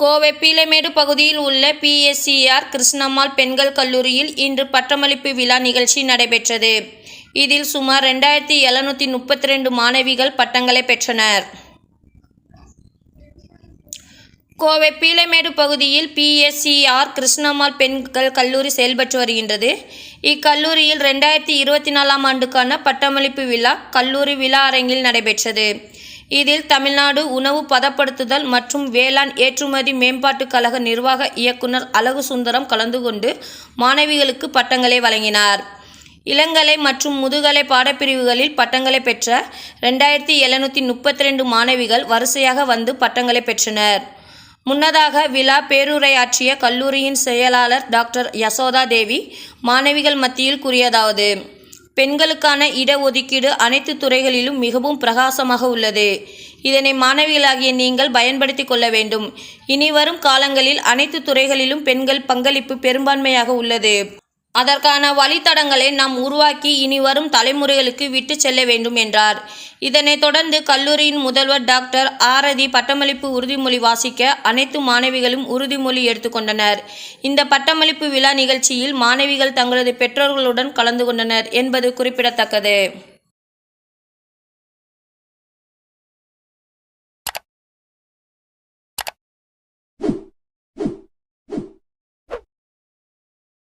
கோவை பீலமேடு பகுதியில் உள்ள பிஎஸ்சிஆர் கிருஷ்ணம்மாள் பெண்கள் கல்லூரியில் இன்று பட்டமளிப்பு விழா நிகழ்ச்சி நடைபெற்றது. இதில் சுமார் ரெண்டாயிரத்தி எழுநூற்றி முப்பத்தி ரெண்டு மாணவிகள் பட்டங்களை பெற்றனர். கோவை பீலமேடு பகுதியில் பிஎஸ்சிஆர் கிருஷ்ணம்மாள் பெண்கள் கல்லூரி செயல்பட்டு வருகின்றது. இக்கல்லூரியில் ரெண்டாயிரத்தி இருபத்தி நாலாம் ஆண்டுக்கான பட்டமளிப்பு விழா கல்லூரி விழா அரங்கில் நடைபெற்றது. இதில் தமிழ்நாடு உணவு பதப்படுத்துதல் மற்றும் வேளாண் ஏற்றுமதி மேம்பாட்டுக் கழக நிர்வாக இயக்குனர் அழகு சுந்தரம் கலந்து கொண்டு மாணவிகளுக்கு பட்டங்களை வழங்கினார். இளங்கலை மற்றும் முதுகலை பாடப்பிரிவுகளில் பட்டங்களை பெற்ற ரெண்டாயிரத்தி எழுநூற்றி முப்பத்தி ரெண்டு மாணவிகள் வரிசையாக வந்து பட்டங்களை பெற்றனர். முன்னதாக விழா பேருரையாற்றிய கல்லூரியின் செயலாளர் டாக்டர் யசோதா தேவி மாணவிகள் மத்தியில் கூறியதாவது பெண்களுக்கான இடஒதுக்கீடு அனைத்து துறைகளிலும் மிகவும் பிரகாசமாக உள்ளது. இதனை மாணவிகளாகிய நீங்கள் பயன்படுத்தி கொள்ள வேண்டும். இனி வரும் காலங்களில் அனைத்து துறைகளிலும் பெண்கள் பங்களிப்பு பெரும்பான்மையாக உள்ளது. அதற்கான வழித்தடங்களை நாம் உருவாக்கி இனி வரும் தலைமுறைகளுக்கு விட்டு செல்ல வேண்டும் என்றார். இதனைத் தொடர்ந்து கல்லூரியின் முதல்வர் டாக்டர் ஆரதி பட்டமளிப்பு உறுதிமொழி வாசிக்க அனைத்து மாணவிகளும் உறுதிமொழி எடுத்துக்கொண்டனர் இந்த பட்டமளிப்பு விழா நிகழ்ச்சியில் மாணவிகள் தங்களது பெற்றோர்களுடன் கலந்து கொண்டனர் என்பது குறிப்பிடத்தக்கது.